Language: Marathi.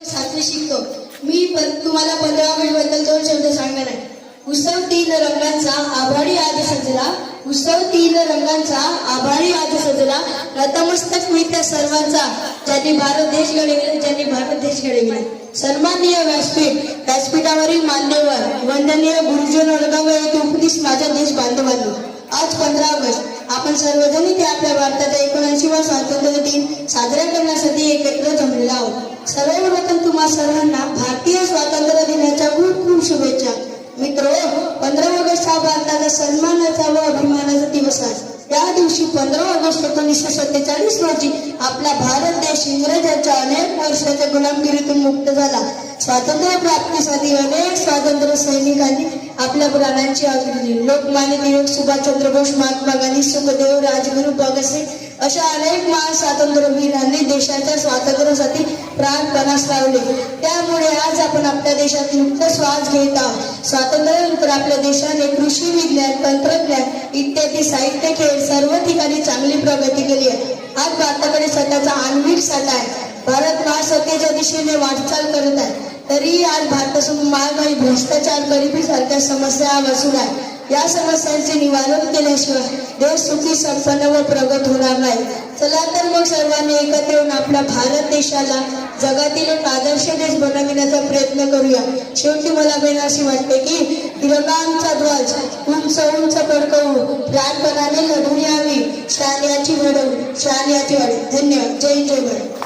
सातवी शिकतो. मी तुम्हाला पंधरा ऑगस्टबद्दल दोन शब्द सांगणार आहे. उत्सव तीन रंगांचा आभारी आज सजला. उत्सव तीन रंगांचा आभारी आज सजला. नतमस्तक मी त्या सर्वांचा. ज्यांनी भारत देश घडविला ज्यांनी भारत देश घडविला. सन्माननीय व्यासपीठ व्यासपीठावरील मान्यवर वंदनीय गुरुजन वर्गाव येथे उपदेश माझ्या देश बांधवांनी आज पंधरा ऑगस्ट. आपण सर्वजण इथे आपल्या भारताचा एकोणऐंशीवा स्वातंत्र्य दिन साजरा करण्यासाठी सर्वप्रथम तुम्हा सर्वांना भारतीय स्वातंत्र्य दिनाच्या खूप खूप शुभेच्छा. मित्र पंधरा ऑगस्ट हा भारताचा सन्मानाचा व अभिमानाचा दिवस आहे. या दिवशी पंधरा ऑगस्ट एकोणीसशे सत्तेचाळीस रोजी आपला भारत देश इंग्रजांच्या अनेक वर्षाच्या गुलामगिरीतून मुक्त झाला. स्वातंत्र्य प्राप्तीसाठी अनेक स्वातंत्र्य सैनिकांनी आपल्या प्राणांची आहुती दिली. लोकमान्य टिळक सुभाषचंद्र बोस महात्मा गांधी सुखदेव राजगुरू भगतसिंग अशा अनेक महान स्वातंत्र्यवीरांनी देशाच्या स्वातंत्र्यासाठी प्राणपणास लावले. त्यामुळे आज आपण आपल्या देशात मुक्त श्वास घेत आहोत. स्वातंत्र्यानंतर आपल्या देशाने कृषी विज्ञान तंत्रज्ञान इत्यादी साहित्य खेळ सर्व ठिकाणी चांगली प्रगती केली आहे. आज भारताकडे स्वतःचा आण्विक साठा आहे. भारत महासत्तेच्या दिशेने वाटचाल करत आहे. तरीही आज भारतासमोर महागाई भ्रष्टाचार गरिबी सारख्या समस्या बसून आहे. या समस्यांचे निवारण केल्याशिवाय देश सुखी संपन्न व प्रगत होणार नाही. चला तर मग सर्वांनी एकत्र येऊन आपल्या भारत देशाला जगातील एक आदर्श देश बनविण्याचा प्रयत्न करूया. शेवटी मला बेन अशी वाटते की तिरंगा आमचा ध्वज उंच उंच फडकवू प्राणपणाने लढून यावी. शान्याची घडवू शान्याची वाढ. धन्यवाद. जय जय भारत.